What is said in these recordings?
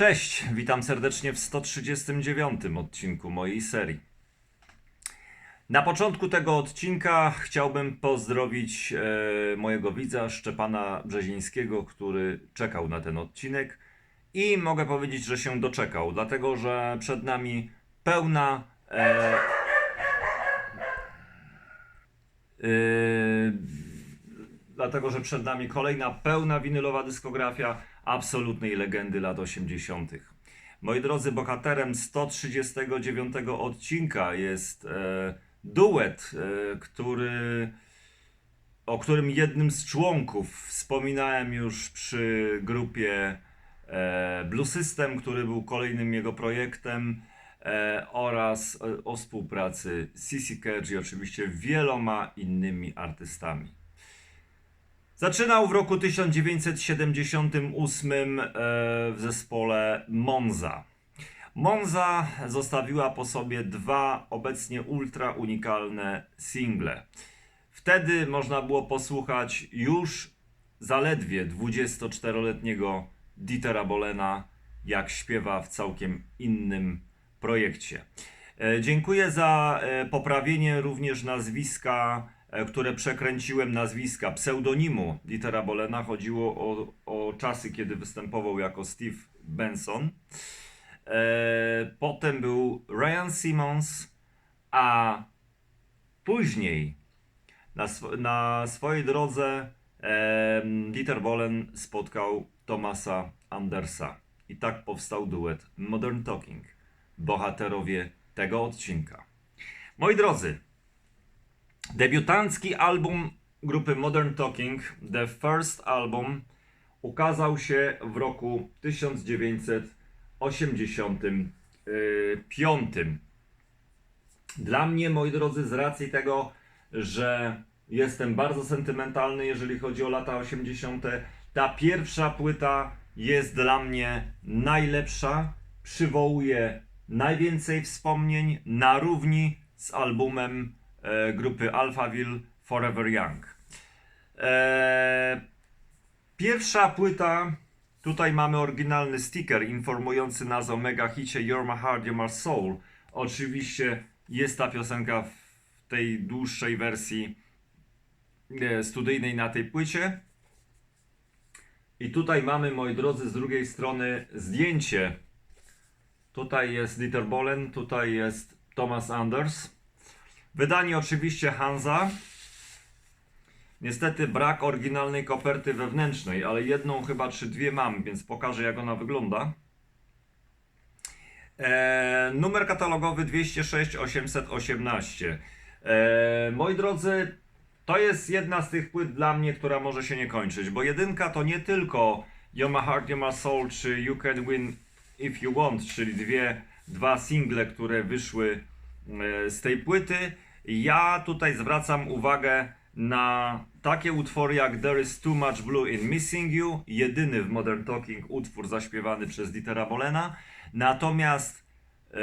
Cześć, witam serdecznie w 139 odcinku mojej serii. Na początku tego odcinka chciałbym pozdrowić e, mojego widza Szczepana Brzezińskiego, który czekał na ten odcinek i mogę powiedzieć, że się doczekał, dlatego że przed nami pełna e, Yy, dlatego, że przed nami kolejna pełna winylowa dyskografia absolutnej legendy lat 80. Moi drodzy, bohaterem 139 odcinka jest e, duet, e, który, o którym jednym z członków wspominałem już przy grupie e, Blue System, który był kolejnym jego projektem e, oraz e, o współpracy CC Cage i oczywiście wieloma innymi artystami. Zaczynał w roku 1978 e, w zespole Monza. Monza zostawiła po sobie dwa obecnie ultra unikalne single. Wtedy można było posłuchać już zaledwie 24-letniego Dietera Bolena, jak śpiewa w całkiem innym projekcie. E, Dziękuję za e, poprawienie również nazwiska, które przekręciłem nazwiska, pseudonimu Dietera Bolena. Chodziło o, o czasy, kiedy występował jako Steve Benson. E, Potem był Ryan Simmons, a później na, sw- na swojej drodze Dieter Bohlen spotkał Thomasa Andersa. I tak powstał duet Modern Talking, bohaterowie tego odcinka. Moi drodzy, debiutancki album grupy Modern Talking, The First Album, ukazał się w roku 1985. Dla mnie, moi drodzy, z racji tego, że jestem bardzo sentymentalny, jeżeli chodzi o lata 80., ta pierwsza płyta jest dla mnie najlepsza, przywołuje najwięcej wspomnień na równi z albumem e, grupy Alphaville Forever Young. E, Pierwsza płyta, tutaj mamy oryginalny sticker informujący nas o mega hicie You're My Heart, You're My Soul. Oczywiście jest ta piosenka w tej dłuższej wersji e, studyjnej na tej płycie. I tutaj mamy, moi drodzy, z drugiej strony zdjęcie. Tutaj jest Dieter Bohlen, tutaj jest Thomas Anders. Wydanie oczywiście Hansa. Niestety brak oryginalnej koperty wewnętrznej, ale jedną chyba czy dwie mam, więc pokażę jak ona wygląda. E, numer katalogowy 206 818. E, moi drodzy, to jest jedna z tych płyt dla mnie, która może się nie kończyć, bo jedynka to nie tylko You're My Heart, You're My Soul czy You Can Win If You Want, czyli dwie, dwa single, które wyszły z tej płyty. Ja tutaj zwracam uwagę na takie utwory jak There Is Too Much Blue in Missing You, jedyny w Modern Talking utwór zaśpiewany przez Dietera Bolena. Natomiast e, e,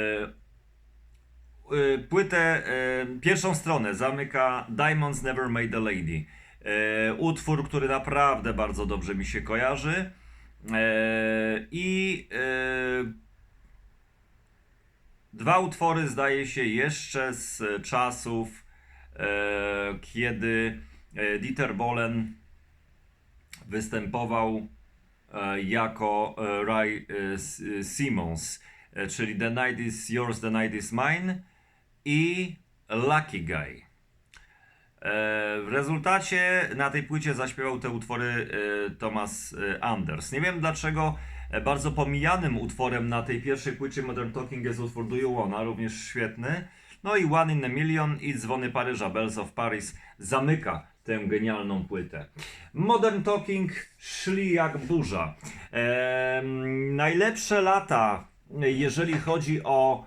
płytę, e, pierwszą stronę zamyka Diamonds Never Made a Lady. E, utwór, który naprawdę bardzo dobrze mi się kojarzy. E, I e, dwa utwory zdaje się jeszcze z czasów, e, kiedy e, Dieter Bohlen występował e, jako Ray Simmons, czyli The Night is Yours, The Night is Mine i Lucky Guy. W rezultacie na tej płycie zaśpiewał te utwory Thomas Anders. Nie wiem dlaczego bardzo pomijanym utworem na tej pierwszej płycie Modern Talking jest utwór Do You Wanna, również świetny. No i One in a Million i Dzwony Paryża, Bells of Paris zamyka tę genialną płytę. Modern Talking szli jak burza. Em, najlepsze lata, jeżeli chodzi o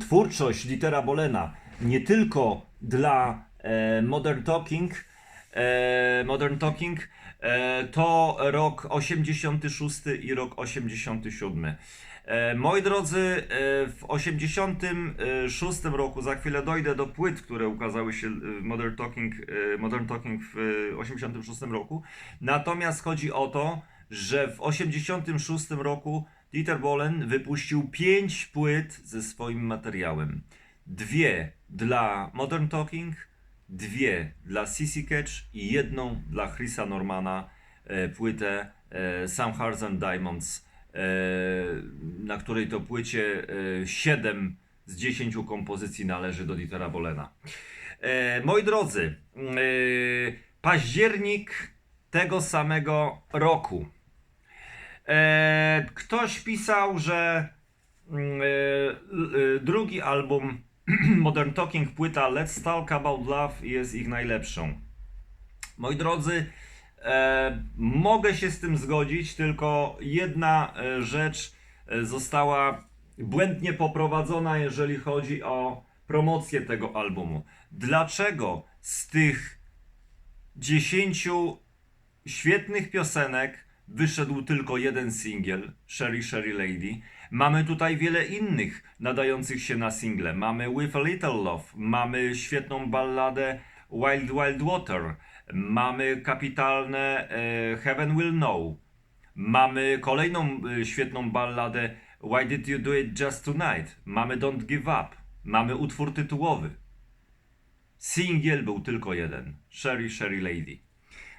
twórczość Litera Bolena, nie tylko dla e, Modern Talking, e, Modern Talking, e, to rok 86 i rok 87. E, moi drodzy, e, w 86 roku, za chwilę dojdę do płyt, które ukazały się Modern Talking, e, Modern Talking w e, 86 roku. Natomiast chodzi o to, że w 86 roku Dieter Bohlen wypuścił pięć płyt ze swoim materiałem. Dwie dla Modern Talking, dwie dla CC Catch i jedną dla Chrisa Normana e, płytę e, Some Hearts and Diamonds, e, na której to płycie e, 7 z 10 kompozycji należy do Dietera Bohlena. E, moi drodzy, e, październik tego samego roku. E, ktoś pisał, że mm, e, e, drugi album Modern Talking, płyta Let's Talk About Love jest ich najlepszą. Moi drodzy, e, mogę się z tym zgodzić, tylko jedna e, rzecz e, została błędnie poprowadzona, jeżeli chodzi o promocję tego albumu. Dlaczego z tych 10 świetnych piosenek wyszedł tylko jeden singiel, Sherry Sherry Lady. Mamy tutaj wiele innych nadających się na single. Mamy With a Little Love, mamy świetną balladę Wild Wild Water, mamy kapitalne e, Heaven Will Know, mamy kolejną e, świetną balladę Why Did You Do It Just Tonight, mamy Don't Give Up, mamy utwór tytułowy. Singiel był tylko jeden, Sherry Sherry Lady.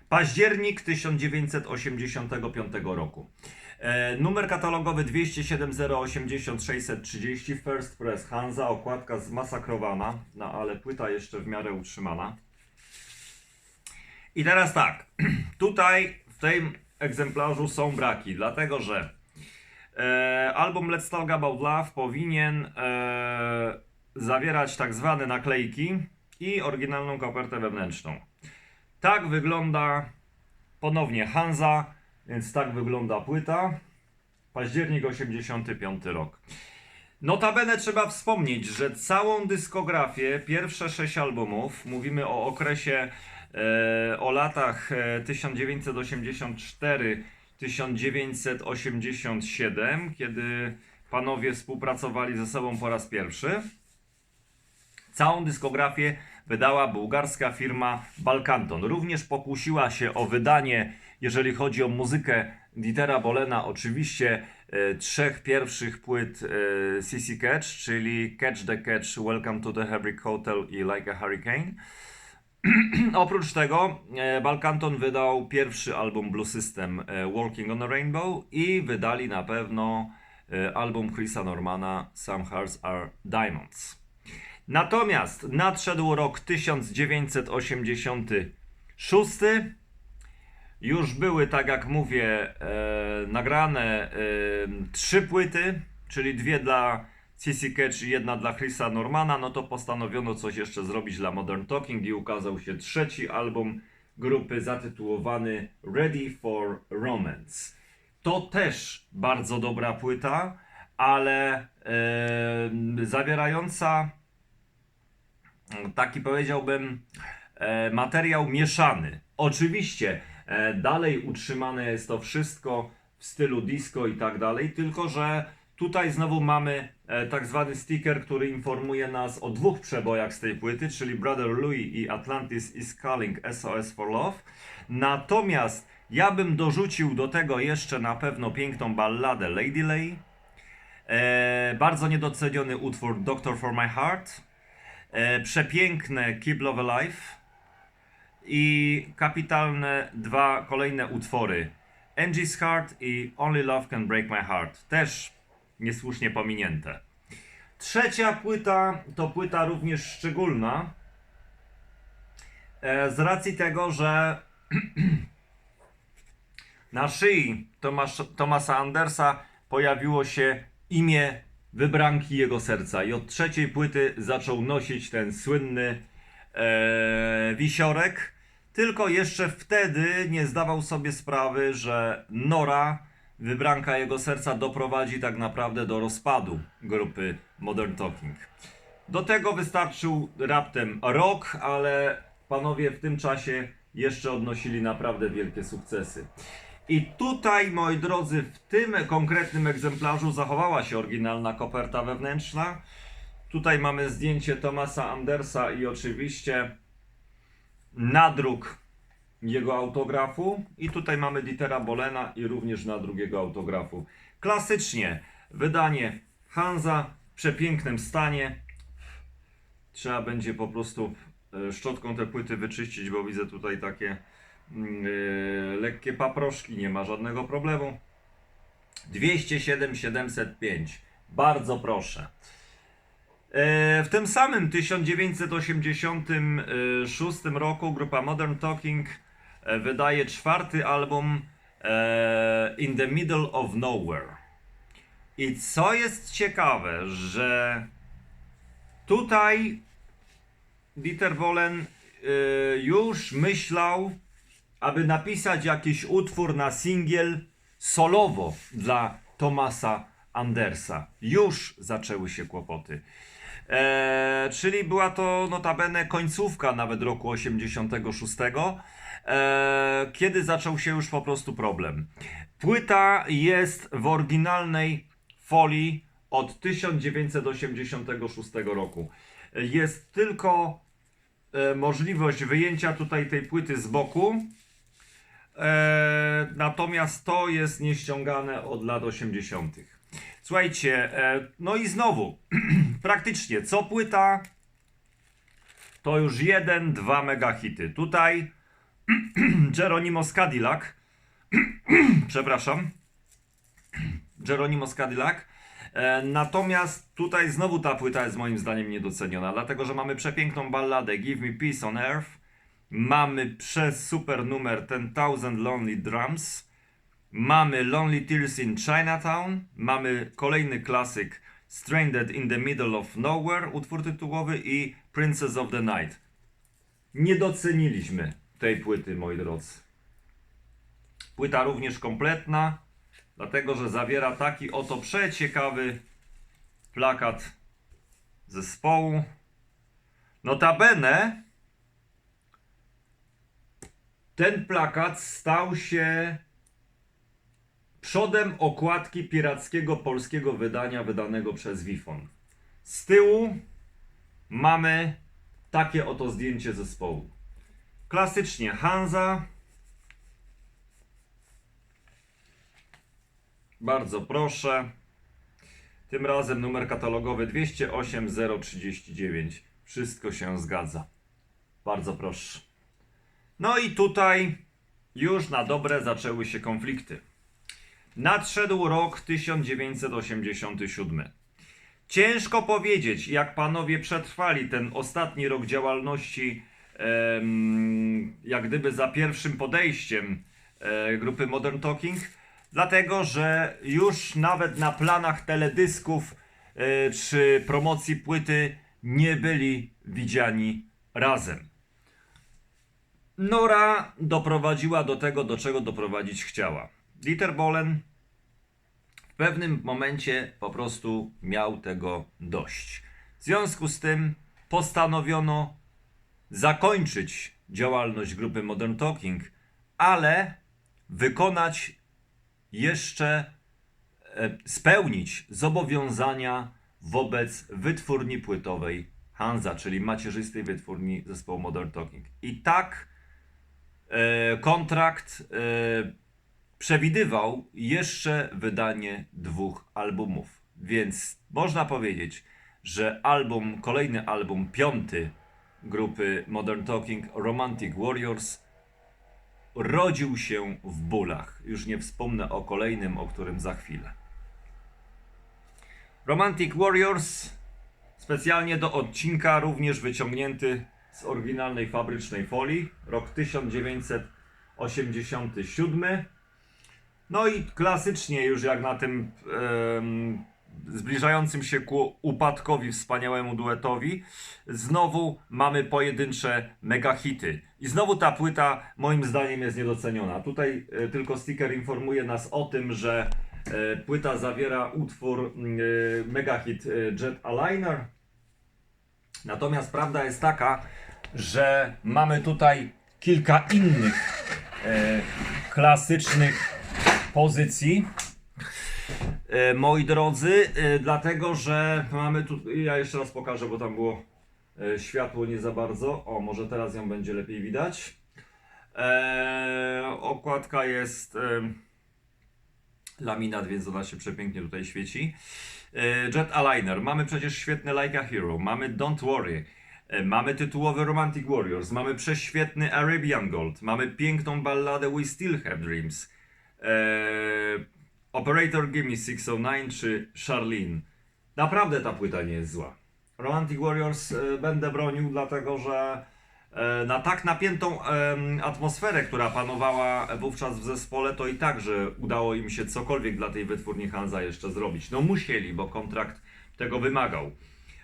Październik 1985 roku. E, numer katalogowy 207 080 630 First Press Hansa, okładka zmasakrowana, no ale płyta jeszcze w miarę utrzymana. I teraz tak, tutaj w tym egzemplarzu są braki, dlatego że e, album Let's Talk About Love powinien e, zawierać tak zwane naklejki i oryginalną kopertę wewnętrzną. Tak wygląda ponownie Hansa, więc tak wygląda płyta. Październik 85 rok. Notabene trzeba wspomnieć, że całą dyskografię, pierwsze sześć albumów, mówimy o okresie, e, o latach e, 1984-1987, kiedy panowie współpracowali ze sobą po raz pierwszy. Całą dyskografię wydała bułgarska firma Balkanton. Również pokusiła się o wydanie, jeżeli chodzi o muzykę Dietera Bolena, oczywiście e, trzech pierwszych płyt e, CC Catch, czyli Catch the Catch, Welcome to the Heartbreak Hotel i Like a Hurricane. Oprócz tego e, Balkanton wydał pierwszy album Blue System e, Walking on a Rainbow i wydali na pewno e, album Chrisa Normana Some Hearts Are Diamonds. Natomiast nadszedł rok 1986. Już były, tak jak mówię, e, nagrane e, trzy płyty, czyli dwie dla CC Catch i jedna dla Chrisa Normana. No to postanowiono coś jeszcze zrobić dla Modern Talking i ukazał się trzeci album grupy zatytułowany Ready for Romance. To też bardzo dobra płyta, ale e, zawierająca taki powiedziałbym e, materiał mieszany. Oczywiście e, dalej utrzymane jest to wszystko w stylu disco i tak dalej, tylko że tutaj znowu mamy e, tak zwany sticker, który informuje nas o dwóch przebojach z tej płyty, czyli Brother Louis i Atlantis is Calling SOS for Love. Natomiast ja bym dorzucił do tego jeszcze na pewno piękną balladę Lady Lay, e, bardzo niedoceniony utwór Doctor for My Heart, przepiękne Keep Love Alive i kapitalne dwa kolejne utwory Angie's Heart i Only Love Can Break My Heart. Też niesłusznie pominięte. Trzecia płyta to płyta również szczególna e, z racji tego, że na szyi Tomasa Andersa pojawiło się imię wybranki jego serca i od trzeciej płyty zaczął nosić ten słynny e, wisiorek. Tylko jeszcze wtedy nie zdawał sobie sprawy, że Nora, wybranka jego serca, doprowadzi tak naprawdę do rozpadu grupy Modern Talking. Do tego wystarczył raptem rok, ale panowie w tym czasie jeszcze odnosili naprawdę wielkie sukcesy. I tutaj, moi drodzy, w tym konkretnym egzemplarzu zachowała się oryginalna koperta wewnętrzna. Tutaj mamy zdjęcie Tomasa Andersa i oczywiście nadruk jego autografu i tutaj mamy Dietera Bolena i również na drugiego autografu. Klasycznie wydanie Hansa w przepięknym stanie. Trzeba będzie po prostu e, szczotką te płyty wyczyścić, bo widzę tutaj takie mm, e, lekkie paproszki, nie ma żadnego problemu. 207 705. Bardzo proszę. E, W tym samym 1986 roku grupa Modern Talking e, wydaje czwarty album e, In the Middle of Nowhere. I co jest ciekawe, że tutaj Dieter Bohlen e, już myślał, aby napisać jakiś utwór na singiel solowo dla Tomasa Andersa. Już zaczęły się kłopoty. E, czyli była to notabene końcówka nawet roku 86, e, kiedy zaczął się już po prostu problem. Płyta jest w oryginalnej folii od 1986 roku. Jest tylko e, możliwość wyjęcia tutaj tej płyty z boku. E, natomiast to jest nieściągane od lat 80. Słuchajcie, e, no i znowu, praktycznie co płyta to już jeden, dwa mega hity. Tutaj Geronimo Cadillac, przepraszam, Geronimo Cadillac. E, Natomiast tutaj znowu ta płyta jest moim zdaniem niedoceniona, dlatego że mamy przepiękną balladę Give Me Peace on Earth, mamy przez super numer Ten Thousand Lonely Drums, mamy Lonely Tears in Chinatown, mamy kolejny klasyk Stranded in the Middle of Nowhere, utwór tytułowy i Princess of the Night. Nie doceniliśmy tej płyty, moi drodzy. Płyta również kompletna, dlatego że zawiera taki oto przeciekawy plakat zespołu. Notabene ten plakat stał się przodem okładki pirackiego polskiego wydania wydanego przez Wifon. Z tyłu mamy takie oto zdjęcie zespołu. Klasycznie Hansa. Bardzo proszę. Tym razem numer katalogowy 208039. Wszystko się zgadza. Bardzo proszę. No i tutaj już na dobre zaczęły się konflikty. Nadszedł rok 1987. Ciężko powiedzieć, jak panowie przetrwali ten ostatni rok działalności, jak gdyby za pierwszym podejściem e, grupy Modern Talking, dlatego że już nawet na planach teledysków e, czy promocji płyty nie byli widziani razem. Nora doprowadziła do tego, do czego doprowadzić chciała. Dieter Bohlen w pewnym momencie po prostu miał tego dość. W związku z tym postanowiono zakończyć działalność grupy Modern Talking, ale wykonać jeszcze, e, spełnić zobowiązania wobec wytwórni płytowej Hansa, czyli macierzystej wytwórni zespołu Modern Talking. I tak kontrakt e, przewidywał jeszcze wydanie dwóch albumów. Więc można powiedzieć, że album, kolejny album, piąty grupy Modern Talking, Romantic Warriors, rodził się w bólach. Już nie wspomnę o kolejnym, o którym za chwilę. Romantic Warriors, specjalnie do odcinka, również wyciągnięty z oryginalnej fabrycznej folii, rok 1987. No i klasycznie już jak na tym zbliżającym się ku upadkowi wspaniałemu duetowi, znowu mamy pojedyncze megahity. I znowu ta płyta moim zdaniem jest niedoceniona. Tutaj e, tylko sticker informuje nas o tym, że e, płyta zawiera utwór e, megahit e, Jet Aligner. Natomiast prawda jest taka, że mamy tutaj kilka innych e, klasycznych pozycji. E, moi drodzy, e, dlatego że mamy tu. Ja jeszcze raz pokażę, bo tam było e, światło nie za bardzo. O, może teraz ją będzie lepiej widać. E, okładka jest e, laminat, więc ona się przepięknie tutaj świeci. E, Jet Aligner. Mamy przecież świetny Like a Hero. Mamy Don't Worry. E, Mamy tytułowy Romantic Warriors. Mamy prześwietny Arabian Gold. Mamy piękną balladę We Still Have Dreams. E, Operator Gimme 609 czy Charlene. Naprawdę ta płyta nie jest zła. Romantic Warriors będę bronił, dlatego że na tak napiętą atmosferę, która panowała wówczas w zespole, to i tak, że udało im się cokolwiek dla tej wytwórni Hansa jeszcze zrobić. No musieli, bo kontrakt tego wymagał.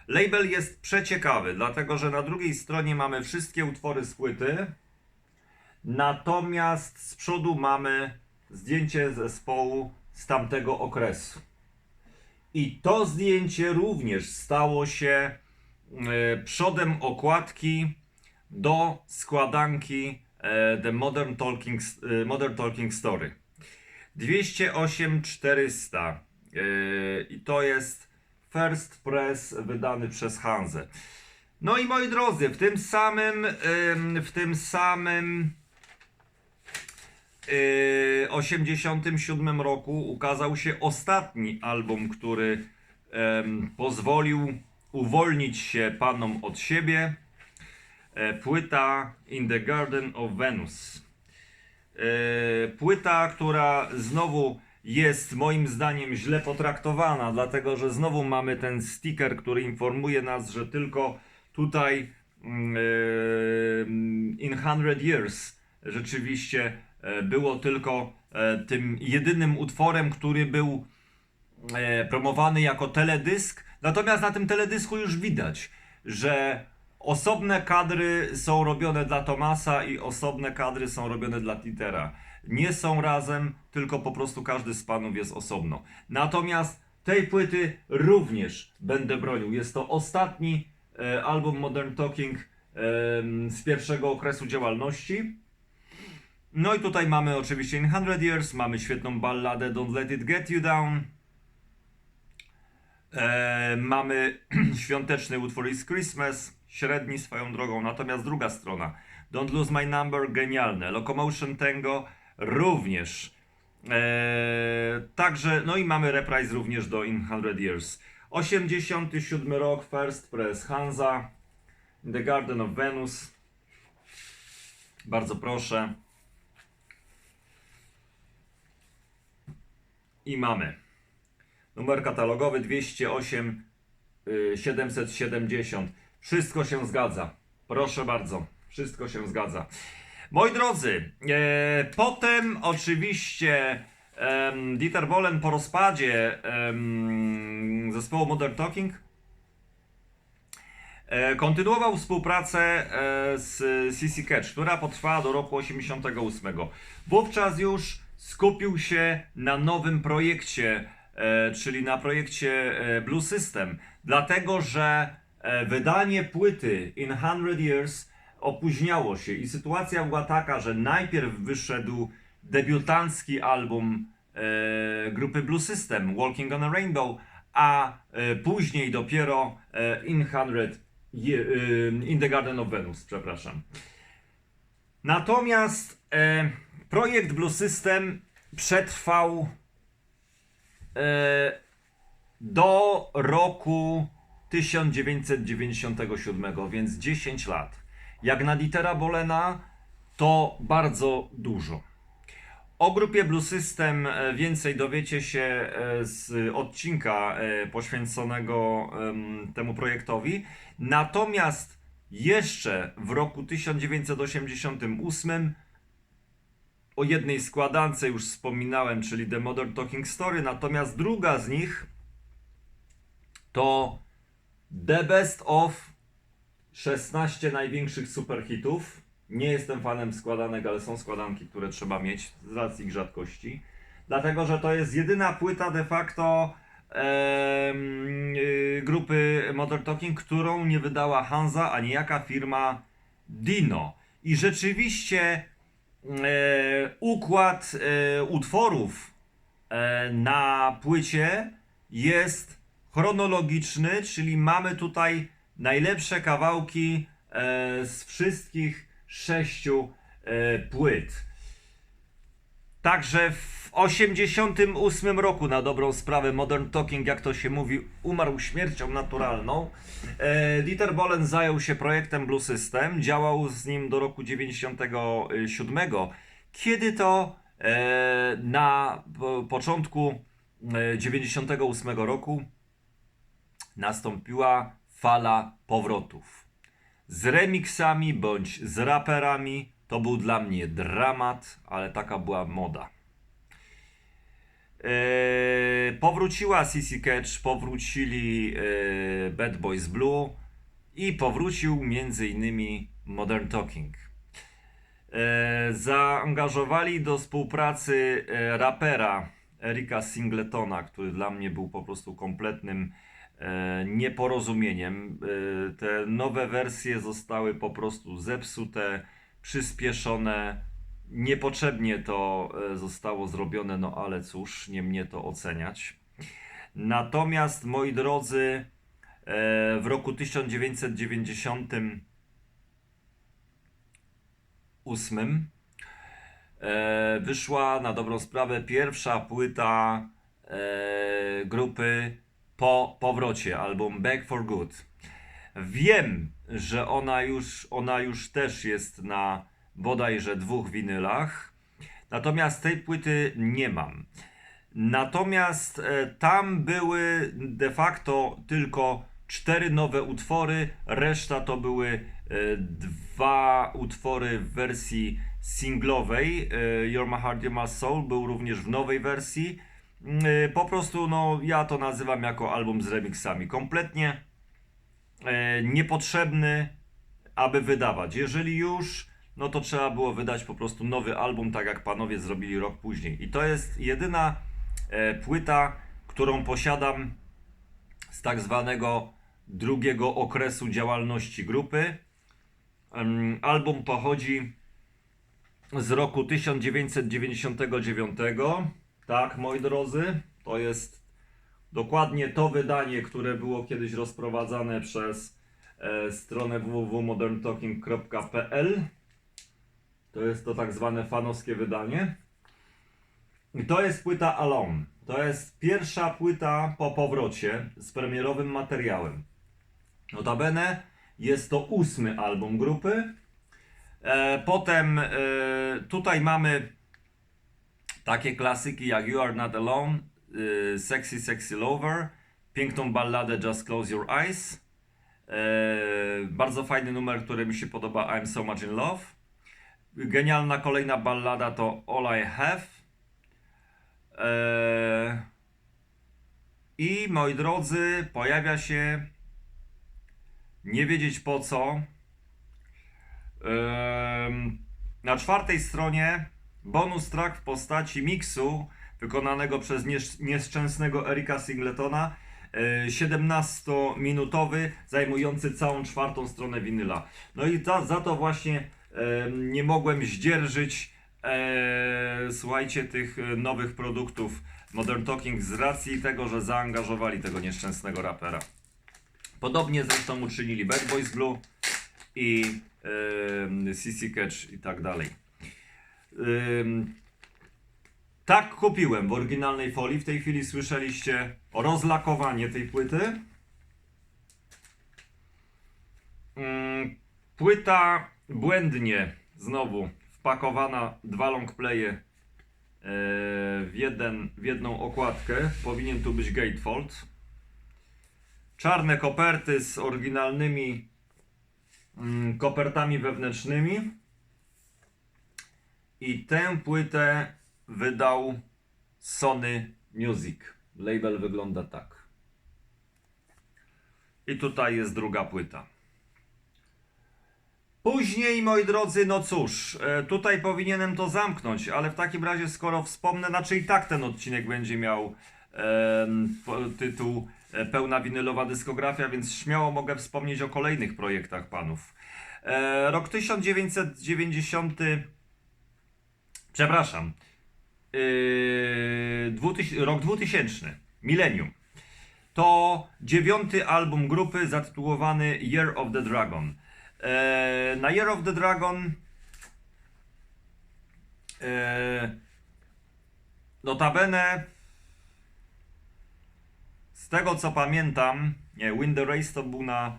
Label jest przeciekawy, dlatego że na drugiej stronie mamy wszystkie utwory z płyty, natomiast z przodu mamy zdjęcie zespołu z tamtego okresu. I to zdjęcie również stało się e, przodem okładki do składanki e, The Modern Talking, e, Modern Talking Story. 208 400 e, i to jest first press wydany przez Hanzę. No i moi drodzy, w tym samym w tym samym Yy, 87 roku ukazał się ostatni album, który pozwolił uwolnić się panom od siebie. E, płyta In the Garden of Venus. E, płyta, która znowu jest moim zdaniem źle potraktowana, dlatego że znowu mamy ten sticker, który informuje nas, że tylko tutaj mm, e, in 100 years rzeczywiście było tylko tym jedynym utworem, który był promowany jako teledysk. Natomiast na tym teledysku już widać, że osobne kadry są robione dla Tomasa i osobne kadry są robione dla Titera. Nie są razem, tylko po prostu każdy z panów jest osobno. Natomiast tej płyty również będę bronił. Jest to ostatni e, album Modern Talking em, z pierwszego okresu działalności. No i tutaj mamy oczywiście In 100 Years, mamy świetną balladę Don't Let It Get You Down. E, mamy świąteczny utwór Is Christmas, średni swoją drogą, natomiast druga strona Don't Lose My Number, genialne. Locomotion Tango również. E, także, no i mamy reprise również do In 100 Years. 87 rok, First Press Hansa, the Garden of Venus. Bardzo proszę. I mamy numer katalogowy 208 y, 770. Wszystko się zgadza. Proszę bardzo, wszystko się zgadza. Moi drodzy, e, potem oczywiście em, Dieter Bohlen po rozpadzie em, zespołu Modern Talking e, kontynuował współpracę e, z CC Catch, która potrwała do roku 88. Wówczas już skupił się na nowym projekcie, e, czyli na projekcie e, Blue System, dlatego że e, wydanie płyty In 100 Years opóźniało się i sytuacja była taka, że najpierw wyszedł debiutancki album e, grupy Blue System, Walking on a Rainbow, a e, później dopiero e, In 100 Ye- e, In the Garden of Venus, przepraszam. Natomiast e, projekt Blue System przetrwał e, do roku 1997, więc 10 lat. Jak na Dietera Bolena to bardzo dużo. O grupie Blue System e, więcej dowiecie się e, z odcinka e, poświęconego em, temu projektowi. Natomiast jeszcze w roku 1988 o jednej składance już wspominałem, czyli The Modern Talking Story, natomiast druga z nich to The Best of 16 największych superhitów. Nie jestem fanem składanek, ale są składanki, które trzeba mieć z racji ich rzadkości. Dlatego, że to jest jedyna płyta de facto y, grupy Modern Talking, którą nie wydała Hansa, a niejaka firma Dino. I rzeczywiście e, układ e, utworów e, na płycie jest chronologiczny, czyli mamy tutaj najlepsze kawałki e, z wszystkich sześciu e, płyt. Także w 88 roku na dobrą sprawę Modern Talking, jak to się mówi, umarł śmiercią naturalną. E, Dieter Bohlen zajął się projektem Blue System, działał z nim do roku 97, kiedy to na po, początku e, 98 roku nastąpiła fala powrotów. Z remixami bądź z raperami to był dla mnie dramat, ale taka była moda. Eee, powróciła CC Catch, powrócili e, Bad Boys Blue i powrócił między innymi Modern Talking. E, zaangażowali do współpracy e, rapera Erika Singletona, który dla mnie był po prostu kompletnym nieporozumieniem. E, te nowe wersje zostały po prostu zepsute, przyspieszone. Niepotrzebnie to e, zostało zrobione, no ale cóż, nie mnie to oceniać. Natomiast, moi drodzy, e, w roku 1998 e, wyszła na dobrą sprawę pierwsza płyta e, grupy po powrocie, album Back for Good. Wiem, że ona już, ona już też jest na bodajże dwóch winylach, natomiast tej płyty nie mam. Natomiast e, tam były de facto tylko cztery nowe utwory, reszta to były e, dwa utwory w wersji singlowej. E, You're My Heart, You're My Soul był również w nowej wersji. E, Po prostu, no, ja to nazywam jako album z remixami. Kompletnie e, niepotrzebny, aby wydawać. Jeżeli już, no to trzeba było wydać po prostu nowy album, tak jak panowie zrobili rok później. I to jest jedyna e, płyta, którą posiadam z tak zwanego drugiego okresu działalności grupy. Album pochodzi z roku 1999. Tak, moi drodzy, to jest dokładnie to wydanie, które było kiedyś rozprowadzane przez e, stronę www.moderntalking.pl. To jest to tak zwane fanowskie wydanie. I to jest płyta Alone. To jest pierwsza płyta po powrocie z premierowym materiałem. Notabene jest to ósmy album grupy. E, potem e, tutaj mamy takie klasyki jak You Are Not Alone, y, Sexy Sexy Lover, piękną balladę Just Close Your Eyes, e, bardzo fajny numer, który mi się podoba, I'm So Much In Love. Genialna kolejna ballada to All I Have. E, I moi drodzy, pojawia się nie wiedzieć po co. Na czwartej stronie bonus track w postaci miksu wykonanego przez niesz- nieszczęsnego Erika Singletona. e, 17-minutowy, zajmujący całą czwartą stronę winyla. No i za, za to właśnie nie mogłem zdzierżyć e, słuchajcie tych e, nowych produktów Modern Talking z racji tego, że zaangażowali tego nieszczęsnego rapera. Podobnie zresztą uczynili Bad Boys Blue i CC Catch i tak dalej. Tak kupiłem w oryginalnej folii. W tej chwili słyszeliście rozlakowanie tej płyty. Płyta błędnie znowu wpakowana dwa longplaye e, w, jeden, w jedną okładkę. Powinien tu być gatefold. Czarne koperty z oryginalnymi kopertami wewnętrznymi. I tę płytę wydał Sony Music. Label wygląda tak. I tutaj jest druga płyta. Później, moi drodzy, no cóż, e, tutaj powinienem to zamknąć, ale w takim razie, skoro wspomnę, znaczy i tak ten odcinek będzie miał po- tytuł e, Pełna winylowa dyskografia, więc śmiało mogę wspomnieć o kolejnych projektach panów. E, rok 1990 przepraszam, yy, 2000, rok 2000, milenium. To dziewiąty album grupy zatytułowany Year of the Dragon. E, na Year of the Dragon E, notabene z tego co pamiętam, nie, Win the Race to był na,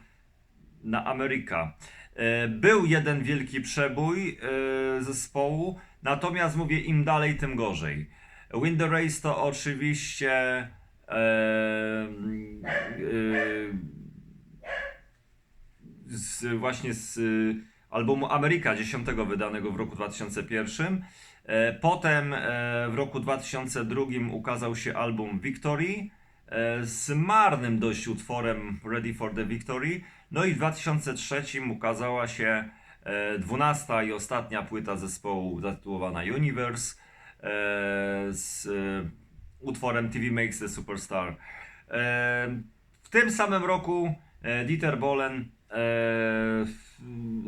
na Ameryka. E, Był jeden wielki przebój e, zespołu, natomiast mówię im dalej, tym gorzej. Win the Race to oczywiście e, e, z, właśnie z y, albumu Ameryka 10 wydanego w roku 2001. E, Potem e, w roku 2002 ukazał się album Victory e, z marnym dość utworem Ready for the Victory. No i w 2003 ukazała się e, 12 i ostatnia płyta zespołu zatytułowana Universe e, z e, utworem TV Makes the Superstar. W tym samym roku Dieter Bohlen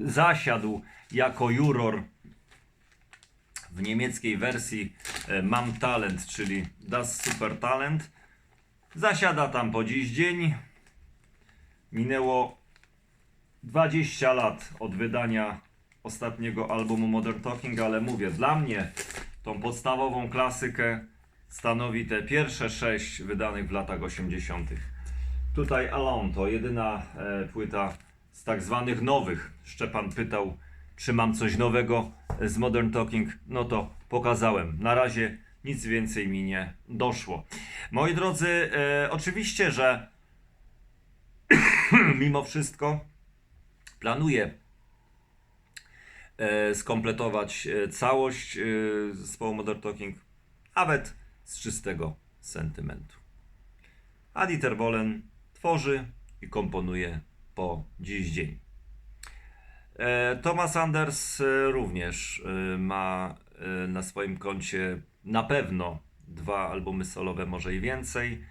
zasiadł jako juror w niemieckiej wersji Mam Talent, czyli Das Super Talent. Zasiada tam po dziś dzień. Minęło 20 lat od wydania ostatniego albumu Modern Talking, ale mówię, dla mnie tą podstawową klasykę stanowi te pierwsze sześć wydanych w latach 80. Tutaj Alone to jedyna e, płyta z tak zwanych nowych. Szczepan pytał, czy mam coś nowego z Modern Talking. No to pokazałem. Na razie nic więcej mi nie doszło. Moi drodzy, e, oczywiście, że mimo wszystko planuję e, skompletować e, całość e, zespołu Modern Talking, nawet z czystego sentymentu. A Dieter Bohlen tworzy i komponuje po dziś dzień. Thomas Anders również ma na swoim koncie na pewno dwa albumy solowe, może i więcej.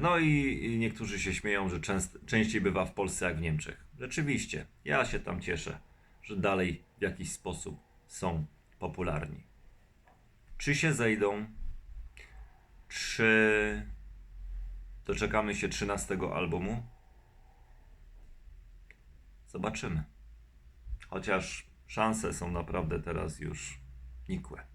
No i, i niektórzy się śmieją, że częst, częściej bywa w Polsce jak w Niemczech. Rzeczywiście, ja się tam cieszę, że dalej w jakiś sposób są popularni. Czy się zejdą? Czy doczekamy się 13 albumu? Zobaczymy. Chociaż szanse są naprawdę teraz już nikłe.